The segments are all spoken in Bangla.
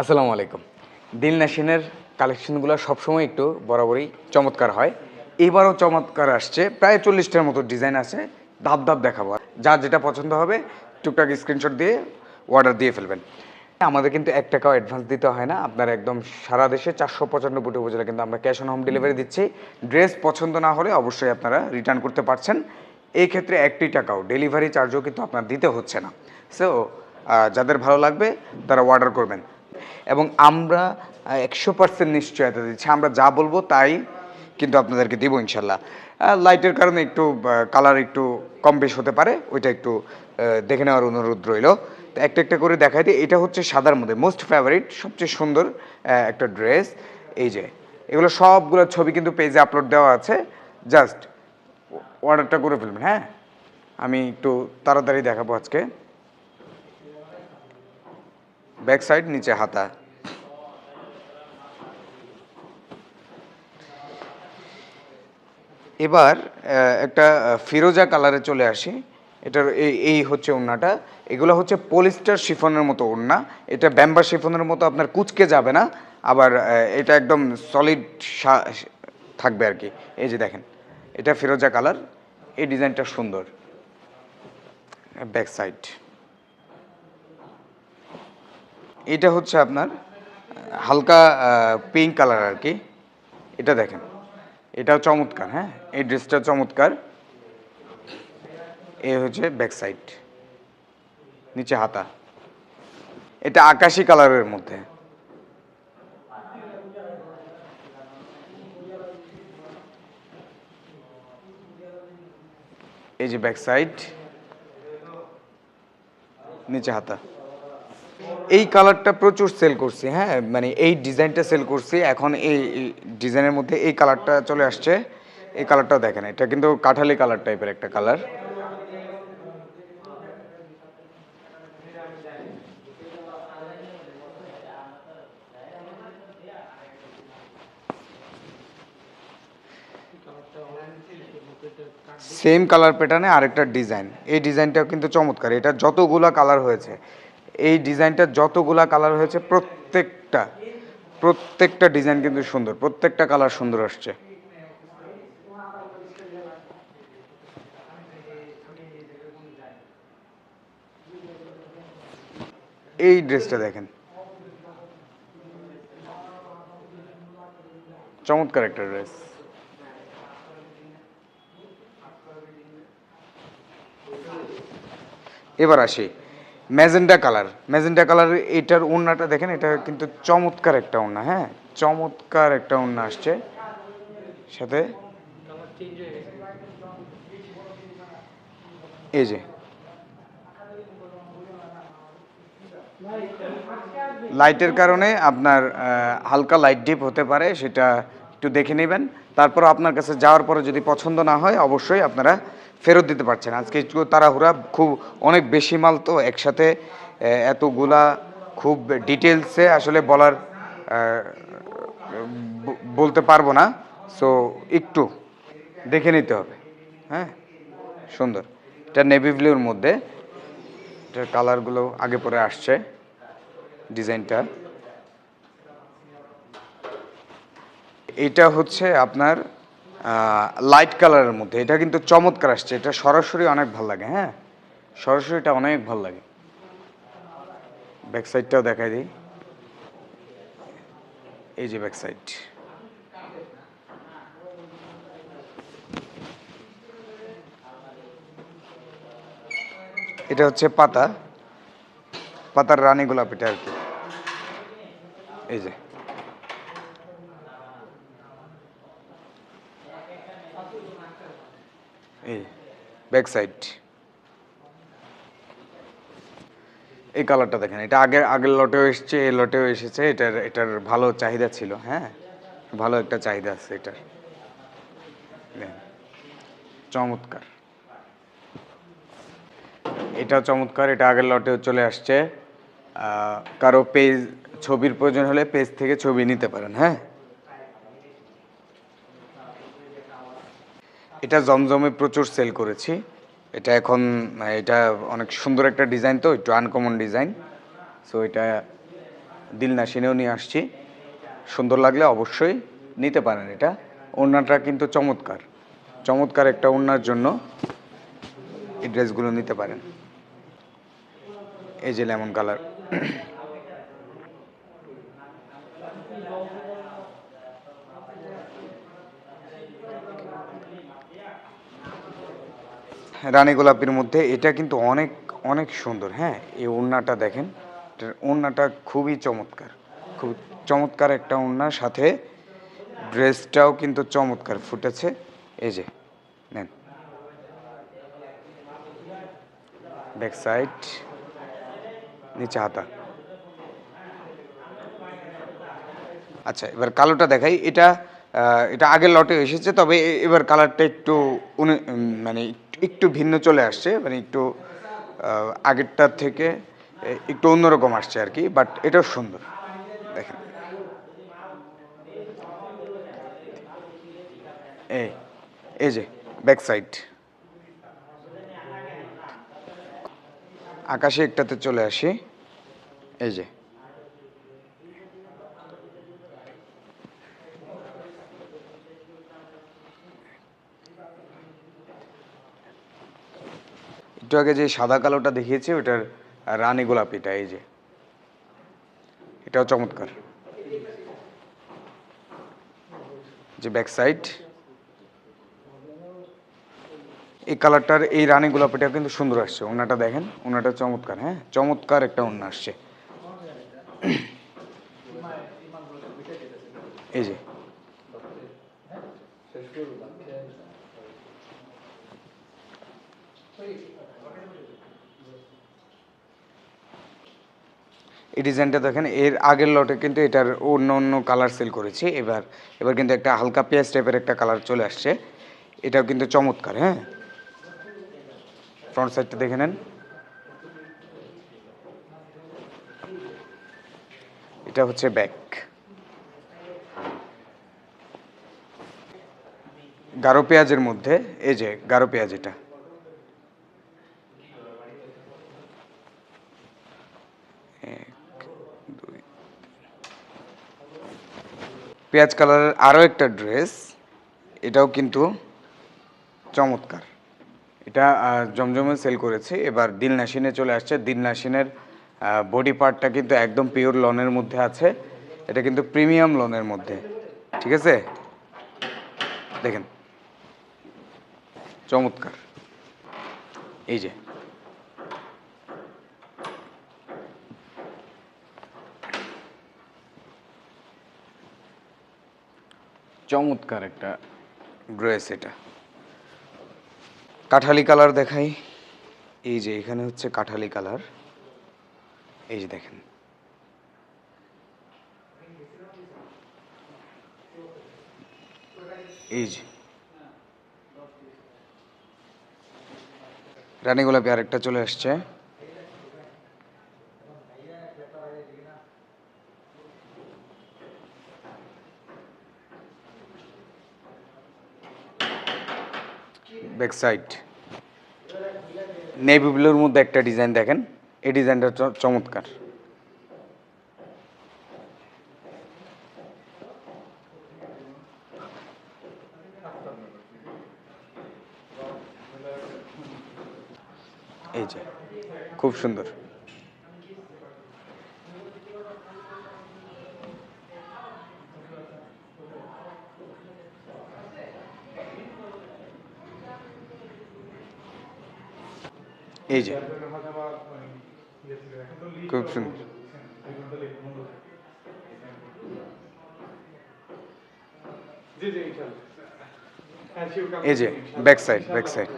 আসসালামু আলাইকুম। দিল নাসিনের কালেকশনগুলো সবসময় একটু বরাবরই চমৎকার হয়। এবারও চমৎকার আসছে। প্রায় চল্লিশটার মতো ডিজাইন আছে। ধাপ ধাপ দেখাবো। যার যেটা পছন্দ হবে, টুকটাক স্ক্রিনশট দিয়ে অর্ডার দিয়ে ফেলবেন। আমাদের কিন্তু এক টাকাও অ্যাডভান্স দিতে হয় না। আপনার একদম সারা দেশে চারশো পঁচানব্বইটি উপজেলা কিন্তু আমরা ক্যাশ অন হোম ডেলিভারি দিচ্ছি। ড্রেস পছন্দ না হলে অবশ্যই আপনারা রিটার্ন করতে পারছেন। এই ক্ষেত্রে একটি টাকাও ডেলিভারি চার্জও কিন্তু আপনার দিতে হচ্ছে না। সো যাদের ভালো লাগবে, তারা অর্ডার করবেন। এবং আমরা একশো পার্সেন্ট নিশ্চয়তা দিচ্ছি। আমরা যা বলব তাই কিন্তু আপনাদেরকে দিব ইনশাল্লাহ। লাইটের কারণে একটু কালার একটু কম বেশ হতে পারে, ওইটা একটু দেখে নেওয়ার অনুরোধ রইল। তো একটা একটা করে দেখাই দিই। এটা হচ্ছে সাদার মধ্যে মোস্ট ফেভারিট সবচেয়ে সুন্দর একটা ড্রেস এই যে, এগুলো সবগুলো ছবি কিন্তু পেজে আপলোড দেওয়া আছে। জাস্ট অর্ডারটা করে ফেলবেন হ্যাঁ? আমি একটু তাড়াতাড়ি দেখাবো আজকে। ব্যাক সাইড নিচে হাতা। এবার একটা ফিরোজা কালারে চলে আসি। এটার এই এই হচ্ছে ওড়নাটা। এগুলো হচ্ছে পলিস্টার শিফনের মতো ওড়না। এটা ব্যাম্বার শিফনের মতো আপনার কুচকে যাবে না। আবার এটা একদম সলিড থাকবে আর কি। এই যে দেখেন, এটা ফিরোজা কালার। এই ডিজাইনটা সুন্দর। ব্যাক সাইড এটা হচ্ছে আপনার হালকা পিঙ্ক কালার আর কি। এটা দেখেন, এটাও চমৎকার হ্যাঁ? এই ড্রেসটা চমৎকার। এ হচ্ছে ব্যাক সাইড নিচে হাতা। এটা আকাশি কালারের মধ্যে। এই যে ব্যাক সাইড নিচে হাতা। এই কালারটা প্রচুর সেল করছি হ্যাঁ? মানে এই ডিজাইনটা সেল করছি, এখন এই ডিজাইনের মধ্যে এই কালারটা চলে আসছে। এই কালারটাও দেখেন, এটা কিন্তু কাঠালি কালার টাইপের একটা কালার। সেম কালার প্যাটার্নে আরেকটা ডিজাইন এই ডিজাইনটাও কিন্তু চমৎকার, এটা যতগুলা কালার হয়েছে এই ডিজাইনটা যতগুলা কালার হয়েছে, প্রত্যেকটা প্রত্যেকটা ডিজাইন কিন্তু সুন্দর, প্রত্যেকটা কালার সুন্দর আসছে। এই ড্রেসটা দেখেন। চমৎকার একটা ড্রেস। এবার আসি। Magenta colour. ম্যাজেন্ডা কালার, এটার ওড়নাটা দেখেন, এটা কিন্তু চমৎকার একটা ওড়না হ্যাঁ? চমৎকার একটা ওড়না আসছে। সাথে এই যে। লাইটের কারণে আপনার হালকা লাইট ডিপ হতে পারে, সেটা একটু দেখে নেবেন। তারপর আপনার কাছে যাওয়ার পরে যদি পছন্দ না হয়, অবশ্যই আপনারা ফেরত দিতে পারছেন। আজকে তাড়াহুড়া, খুব অনেক বেশি মাল তো একসাথে এতগুলা খুব ডিটেলসে আসলে বলার বলতে পারব না। সো একটু দেখে নিতে হবে। হ্যাঁ? সুন্দর। এটা নেভি ব্লুর মধ্যে। এটার কালারগুলো আগে পরে আসছে ডিজাইনটা এটা হচ্ছে আপনার লাইট কালারের মধ্যে। এটা কিন্তু চমৎকার আসছে। এটা সরাসরি অনেক ভালো লাগে হ্যাঁ? সরাসরি এটা অনেক ভালো লাগে। ব্যাক সাইডটাও দেখাই দিই। এই যে ব্যাক সাইড এটা হচ্ছে পাতা। পাতার রানী গোলাপ এটা আর কি। এই যে এই ব্যাক সাইড এই কালারটা দেখেন, এটা আগের আগের লটেও এসছে, এই লটেও এসেছে, এটার এটার ভালো চাহিদা ছিল হ্যাঁ? ভালো একটা চাহিদা আছে এটার। চমৎকার। এটা চমৎকার, এটা আগের লটেও চলে আসছে। কারও পেজ, ছবির প্রয়োজন হলে পেজ থেকে ছবি নিতে পারেন হ্যাঁ? এটা জমজমে প্রচুর সেল করেছি। এটা এখন, এটা অনেক সুন্দর একটা ডিজাইন তো, একটু আনকমন ডিজাইন সো এটা দিল নাসিনেও নিয়ে আসছি। সুন্দর লাগলে অবশ্যই নিতে পারেন এটা। ওড়নাটা কিন্তু চমৎকার। চমৎকার একটা ওড়নার জন্য এই ড্রেসগুলো নিতে পারেন। এই যে লেমন কালার। রানী গোলাপির মধ্যে, এটা কিন্তু অনেক অনেক সুন্দর হ্যাঁ? এই ওড়নাটা দেখেন, এটার ওড়নাটা খুবই চমৎকার, খুব চমৎকার একটা ওড়নার সাথে ড্রেসটাও কিন্তু চমৎকার ফুটেছে, এই যে, নেন। ব্যাক সাইড, নিচে হাতা। আচ্ছা এবার কালোটা দেখাই, এটা এটা আগের লটে এসেছে, তবে এবার কালারটা একটু মানে একটু- ভিন্ন চলে আসছে মানে একটু আগেরটার থেকে একটু অন্যরকম আসছে আর কি বাট এটাও সুন্দর। দেখেন। এই এই যে ব্যাক সাইড আকাশে একটাতে চলে আসি। এই যে। একটু আগে যে সাদা কালোটা দেখিয়েছি ওটার রানী গোলাপিটা, এই যে। এটাও চমৎকার। যে ব্যাক সাইড এই কালারটার এই রানী গোলাপিটা কিন্তু সুন্দর আসছে। ওনাটা দেখেন, ওনাটা চমৎকার হ্যাঁ? চমৎকার একটা ওনা আসছে। এই যে। এই ডিজাইনটা দেখেন, এর আগের লটে কিন্তু এটার অন্য অন্য কালার সেল করেছি। এবার এবার কিন্তু একটা হালকা পেঁয়াজ টাইপের একটা কালার চলে আসছে। এটাও কিন্তু চমৎকার হ্যাঁ? ফ্রন্ট সাইডটা দেখে নেন। এটা হচ্ছে ব্যাক গাঢ় পেঁয়াজের মধ্যে, এই যে গাঢ় পেঁয়াজ এটা। পেঁয়াজ কালারের আরও একটা ড্রেস, এটাও কিন্তু চমৎকার। এটা জমজমে সেল করেছে। এবার দিল নাসিনে চলে আসছে। দিল নাসিনের বডি পার্টটা কিন্তু একদম পিওর লনের মধ্যে আছে। এটা কিন্তু প্রিমিয়াম লনের মধ্যে। ঠিক আছে? দেখেন। চমৎকার। এই যে। চমৎকার একটা ড্রেস এটা। কাঠালি কালার দেখাই। এই যে এখানে হচ্ছে কাঠালি কালার। এই যে দেখেন। এই যে। রানী গোলাপি আরেকটা চলে আসছে। ব্যাক সাইড নেভি ব্লুর মধ্যে একটা ডিজাইন দেখেন। এই ডিজাইনটা চমৎকার। এই যে, খুব সুন্দর। এই যে। খুব সুন্দর হ্যাঁ এই যে ব্যাক সাইড ব্যাক সাইড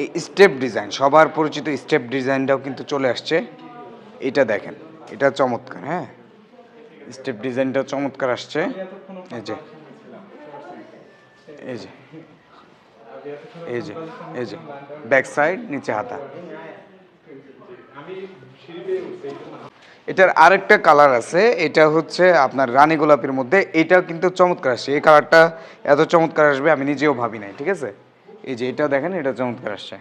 এই স্টেপ ডিজাইন সবার পরিচিত স্টেপ ডিজাইনটাও কিন্তু চলে আসছে। এটা দেখেন এটা চমৎকার হ্যাঁ? স্টেপ ডিজাইনটাও চমৎকার আসছে। এই যে। এই যে। এই যে এই যে ব্যাক সাইড নিচে হাতা। এটার আরেকটা কালার আছে, এটা হচ্ছে আপনার রানী গোলাপের মধ্যে, এটাও কিন্তু চমৎকার আসছে। এই কালারটা এত চমৎকার আসবে, আমি নিজেও ভাবি নাই, ঠিক আছে? এই যে এটা দেখেন, এটা চমৎকার আসছে।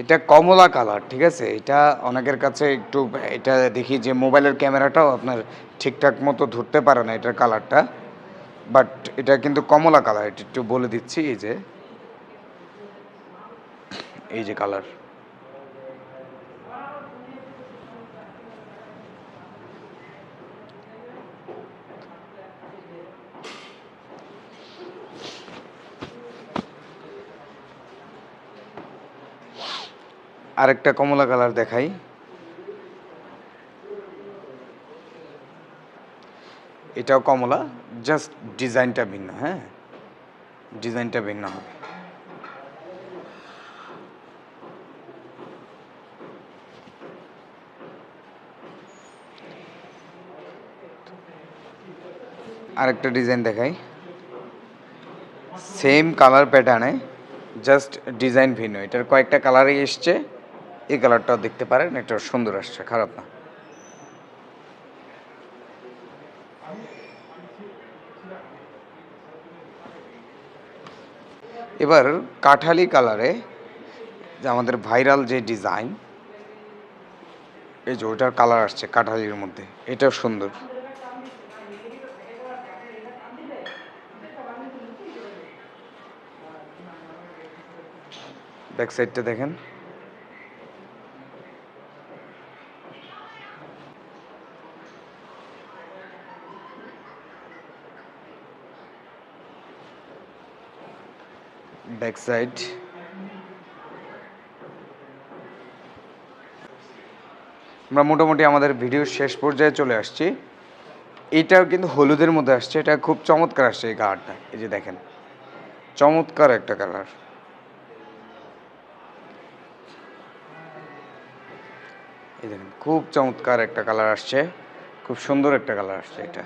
এটা কমলা কালার, ঠিক আছে? এটা অনেকের কাছে একটু, এটা দেখি যে মোবাইলের ক্যামেরাটাও আপনার ঠিকঠাক মতো ধরতে পারে না এটার কালারটা। বাট এটা কিন্তু কমলা কালার, এটা একটু বলে দিচ্ছি, এই যে। এই যে কালার। আরেকটা কমলা কালার দেখাই। এটাও কমলা জাস্ট ডিজাইনটা ভিন্ন হ্যাঁ? ডিজাইনটা ভিন্ন হবে। আরেকটা ডিজাইন দেখাই। সেম কালার প্যাটার্নে জাস্ট ডিজাইন ভিন্ন। এটার কয়েকটা কালারই এসছে। এই কালারটাও দেখতে পারেন, এটা সুন্দর আসছে, খারাপ না। এবার কাঠালি কালারে যে আমাদের ভাইরাল যে ডিজাইন, এই যে ওইটার কালার আসছে কাঠালির মধ্যে, এটাও সুন্দর। ব্যাক সাইডটা দেখেন। ব্যাক সাইড আমরা মোটামুটি আমাদের ভিডিওর শেষ পর্যায়ে চলে আসছি। এটাও কিন্তু হলুদের মধ্যে আসছে, এটা খুব চমৎকার আসছে এই কালারটা এই যে দেখেন, চমৎকার একটা কালার এই দেখেন, খুব চমৎকার একটা কালার আসছে, খুব সুন্দর একটা কালার আসছে এটা।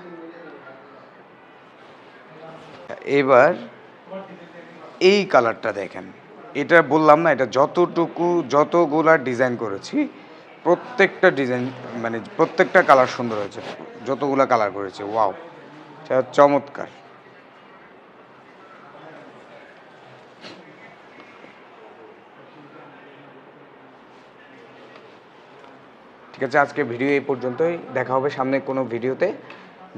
এবার এই কালারটা দেখেন। এটা বললাম না, এটা যতটুকু, যতগুলা ডিজাইন করেছি, প্রত্যেকটা ডিজাইন মানে প্রত্যেকটা কালার সুন্দর হয়েছে। যতগুলা কালার করেছি, ওয়াও চমৎকার। ঠিক আছে, আজকে ভিডিও এই পর্যন্তই। দেখা হবে সামনে কোনো ভিডিওতে।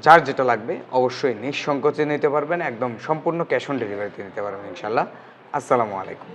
যার যেটা লাগবে অবশ্যই নিঃসংকোচে নিতে পারবেন, একদম সম্পূর্ণ ক্যাশ অন ডেলিভারিতে নিতে পারবেন ইনশাল্লাহ আসসালামু আলাইকুম।